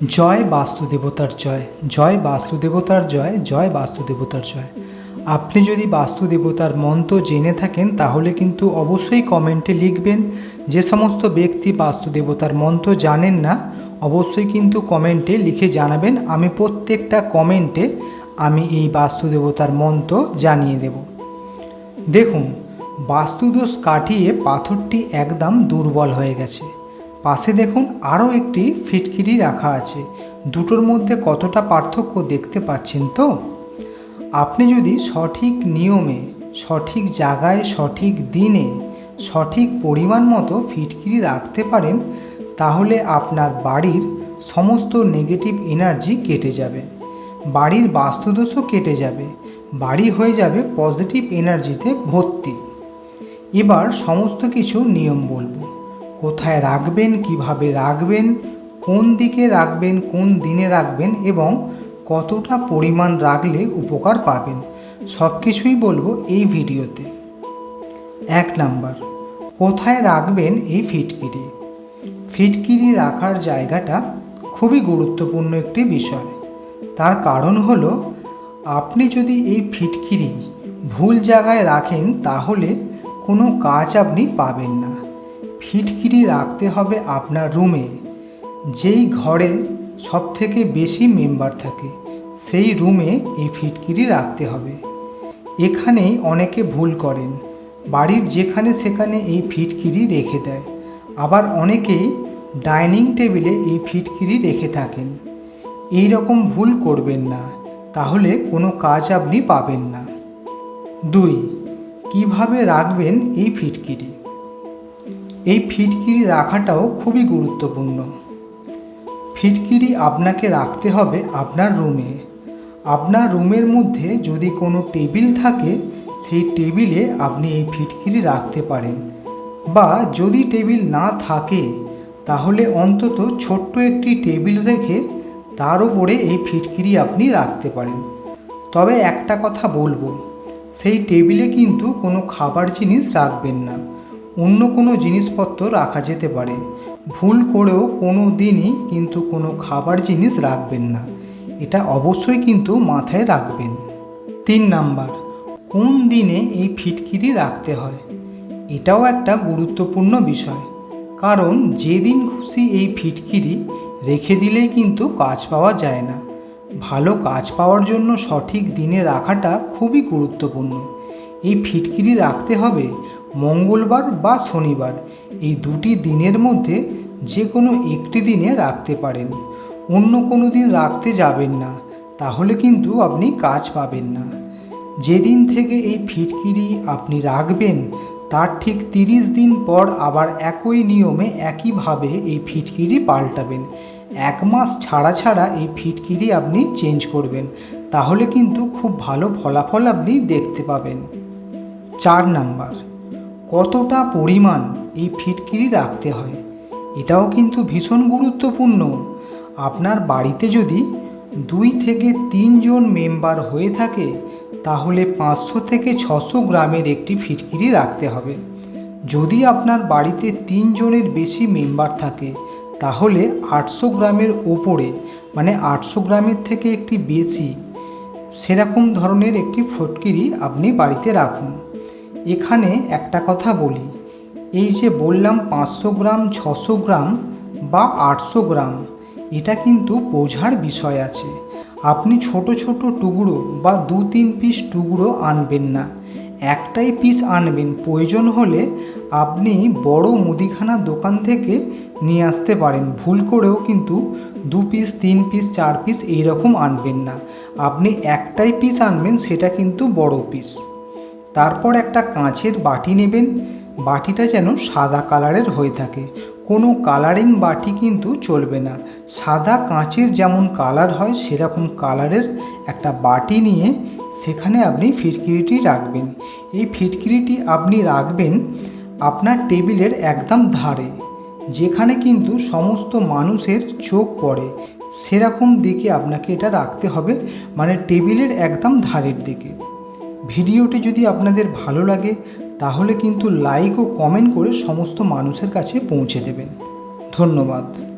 জয় বাস্তুদেবতার জয় জয় বাস্তুদেবতার জয় জয় বাস্তুদেবতার জয়। আপনি যদি বাস্তুদেবতার মন্ত্র জেনে থাকেন, তাহলে কিন্তু অবশ্যই কমেন্টে লিখবেন। যে সমস্ত ব্যক্তি বাস্তুদেবতার মন্ত্র জানেন না, অবশ্যই কিন্তু কমেন্টে লিখে জানাবেন। আমি প্রত্যেকটা কমেন্টে আমি এই বাস্তুদেবতার মন্ত্র জানিয়ে দেব। দেখুন, বাস্তুদোষ কাটিয়ে পাথরটি একদম দুর্বল হয়ে গেছে। পাশে দেখুন আরও একটি ফিটকিরি রাখা আছে। দুটোর মধ্যে কতটা পার্থক্য দেখতে পাচ্ছেন তো? আপনি যদি সঠিক নিয়মে, সঠিক জায়গায়, সঠিক দিনে, সঠিক পরিমাণ মতো ফিটকিরি রাখতে পারেন, তাহলে আপনার বাড়ির সমস্ত নেগেটিভ এনার্জি কেটে যাবে। বাড়ির বাস্তুদোষও কেটে যাবে। বাড়ি হয়ে যাবে পজিটিভ এনার্জিতে ভর্তি। এবার সমস্ত কিছু নিয়ম বলব। কোথায় রাখবেন, কীভাবে রাখবেন, কোন দিকে রাখবেন, কোন দিনে রাখবেন এবং কতটা পরিমাণ রাখলে উপকার পাবেন, সব কিছুই বলব এই ভিডিওতে। এক নাম্বার, কোথায় রাখবেন এই ফিটকিরি? ফিটকিরি রাখার জায়গাটা খুবই গুরুত্বপূর্ণ একটি বিষয়। তার কারণ হলো, আপনি যদি এই ফিটকিরি ভুল জায়গায় রাখেন তাহলে কোনো কাজ আপনি পাবেন না। ফিটকিরি রাখতে হবে আপনার রুমে। যেই ঘরে সব থেকে বেশি মেম্বার থাকে, সেই রুমে এই ফিটকিরি রাখতে হবে। এখানেই অনেকে ভুল করেন। বাড়ির যেখানে সেখানে এই ফিটকিরি রেখে দেয়। আবার অনেকেই ডাইনিং টেবিলে এই ফিটকিরি রেখে থাকেন। এই রকম ভুল করবেন না, তাহলে কোনো কাজ আপনি পাবেন না। দুই, কীভাবে রাখবেন এই ফিটকিরি? এই ফিটকিরি রাখাটাও খুবই গুরুত্বপূর্ণ। ফিটকিরি আপনাকে রাখতে হবে আপনার রুমে। আপনার রুমের মধ্যে যদি কোনো টেবিল থাকে, সেই টেবিলে আপনি এই ফিটকিরি রাখতে পারেন। বা যদি টেবিল না থাকে, তাহলে অন্তত ছোট্ট একটি টেবিল রেখে তার উপরে এই ফিটকিরি আপনি রাখতে পারেন। তবে একটা কথা বলব, সেই টেবিলে কিন্তু কোনো খাবার জিনিস রাখবেন না। অন্য কোনো জিনিসপত্র রাখা যেতে পারে। ভুল করেও কোনো দিনই কিন্তু কোনো খাবার জিনিস রাখবেন না। এটা অবশ্যই কিন্তু মাথায় রাখবেন। তিন নাম্বার, কোন দিনে এই ফিটকিরি রাখতে হয়? এটাও একটা গুরুত্বপূর্ণ বিষয়। কারণ যেদিন খুশি এই ফিটকিরি রেখে দিলেই কিন্তু কাজ পাওয়া যায় না। ভালো কাজ পাওয়ার জন্য সঠিক দিনে রাখাটা খুবই গুরুত্বপূর্ণ। এই ফিটকিরি রাখতে হবে মঙ্গলবার বা শনিবার, এই দুটি দিনের মধ্যে যে কোনো একটি দিনে রাখতে পারেন। অন্য কোনো দিন রাখতে যাবেন না, তাহলে কিন্তু আপনি কাজ পাবেন না। যেদিন থেকে এই ফিটকিরি আপনি রাখবেন, তার ঠিক তিরিশ দিন পর আবার একই নিয়মে একইভাবে এই ফিটকিরি পাল্টাবেন। এক মাস ছাড়া ছাড়া এই ফিটকিরি আপনি চেঞ্জ করবেন, তাহলে কিন্তু খুব ভালো ফলাফল আপনি দেখতে পাবেন। চার নাম্বার কতটা পরিমাণ এই ফিটকিরি রাখতে হয়? এটাও কিন্তু ভীষণ গুরুত্বপূর্ণ। আপনার বাড়িতে যদি দুই থেকে তিনজন মেম্বার হয়ে থাকে, তাহলে পাঁচশো থেকে ছশো গ্রামের একটি ফিটকিরি রাখতে হবে। যদি আপনার বাড়িতে তিনজনের বেশি মেম্বার থাকে, তাহলে আটশো গ্রামের ওপরে মানে আটশো গ্রামের থেকে একটি বেশি, সেরকম ধরনের একটি ফটকিরি আপনি বাড়িতে রাখুন। এখানে একটা কথা বলি। এই যে বললাম পাঁচশো গ্রাম, ছশো গ্রাম বা আটশো গ্রাম, এটা কিন্তু বোঝার বিষয় আছে। আপনি ছোট ছোট টুকরো বা দু তিন পিস টুকরো আনবেন না। একটাই পিস আনবেন। প্রয়োজন হলে আপনি বড় মুদিখানার দোকান থেকে নিয়ে আসতে পারেন। ভুল করেও কিন্তু দু পিস তিন পিস চার পিস এই রকম আনবেন না। আপনি একটাই পিস আনবেন, সেটা কিন্তু বড় পিস তারপর একটা কাঁচের বাটি নেবেন। বাটিটা যেন সাদা কালারের হয়ে থাকে। কোনো কালারিং বাটি কিন্তু চলবে না। সাদা কাঁচের যেমন কালার হয়, সেরকম কালারের একটা বাটি নিয়ে সেখানে আপনি ফিটকিরিটি রাখবেন। এই ফিটকিরিটি আপনি রাখবেন আপনার টেবিলের একদম ধারে, যেখানে কিন্তু সমস্ত মানুষের চোখ পড়ে। সেরকম দিকে আপনাকে এটা রাখতে হবে মানে টেবিলের একদম ধারের দিকে। ভিডিওটি যদি আপনাদের ভালো লাগে, তাহলে কিন্তু লাইক ও কমেন্ট করে সমস্ত মানুষের কাছে পৌঁছে দেবেন। ধন্যবাদ।